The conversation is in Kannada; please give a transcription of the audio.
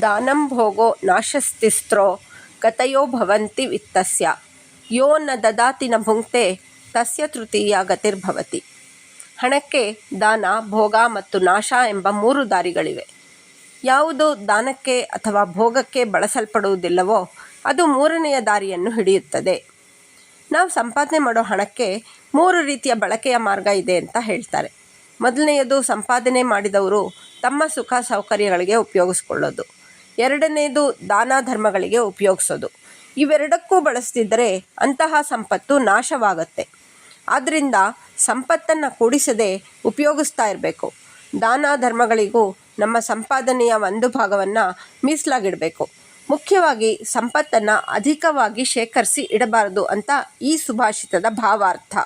ದಾನಂ ಭೋಗೋ ನಾಶಸ್ತಿಸ್ತ್ರೋ ಗತಯೋ ಭವಂತಿ ವಿತ್ತಸ್ಯ. ಯೋ ನ ದದಾತಿ ನ ಭುಂಕ್ತೆ ತಸ್ಯ ತೃತೀಯ ಗತಿರ್ಭವತಿ. ಹಣಕ್ಕೆ ದಾನ, ಭೋಗ ಮತ್ತು ನಾಶ ಎಂಬ ಮೂರು ದಾರಿಗಳಿವೆ. ಯಾವುದು ದಾನಕ್ಕೆ ಅಥವಾ ಭೋಗಕ್ಕೆ ಬಳಸಲ್ಪಡುವುದಿಲ್ಲವೋ ಅದು ಮೂರನೆಯ ದಾರಿಯನ್ನು ಹಿಡಿಯುತ್ತದೆ. ನಾವು ಸಂಪಾದನೆ ಮಾಡೋ ಹಣಕ್ಕೆ ಮೂರು ರೀತಿಯ ಬಳಕೆಯ ಮಾರ್ಗ ಇದೆ ಅಂತ ಹೇಳ್ತಾರೆ. ಮೊದಲನೆಯದು ಸಂಪಾದನೆ ಮಾಡಿದವರು ತಮ್ಮ ಸುಖ ಸೌಕರ್ಯಗಳಿಗೆ ಉಪಯೋಗಿಸ್ಕೊಳ್ಳೋದು. ಎರಡನೆಯದು ದಾನ ಧರ್ಮಗಳಿಗೆ ಉಪಯೋಗಿಸೋದು. ಇವೆರಡಕ್ಕೂ ಬಳಸ್ತಿದ್ದರೆ ಅಂತಹ ಸಂಪತ್ತು ನಾಶವಾಗುತ್ತೆ. ಆದ್ದರಿಂದ ಸಂಪತ್ತನ್ನು ಕೂಡಿಸದೆ ಉಪಯೋಗಿಸ್ತಾ ಇರಬೇಕು. ದಾನ ಧರ್ಮಗಳಿಗೂ ನಮ್ಮ ಸಂಪಾದನೆಯ ಒಂದು ಭಾಗವನ್ನು ಮೀಸಲಾಗಿಡಬೇಕು. ಮುಖ್ಯವಾಗಿ ಸಂಪತ್ತನ್ನು ಅಧಿಕವಾಗಿ ಶೇಖರಿಸಿ ಇಡಬಾರದು ಅಂತ ಈ ಸುಭಾಷಿತದ ಭಾವಾರ್ಥ.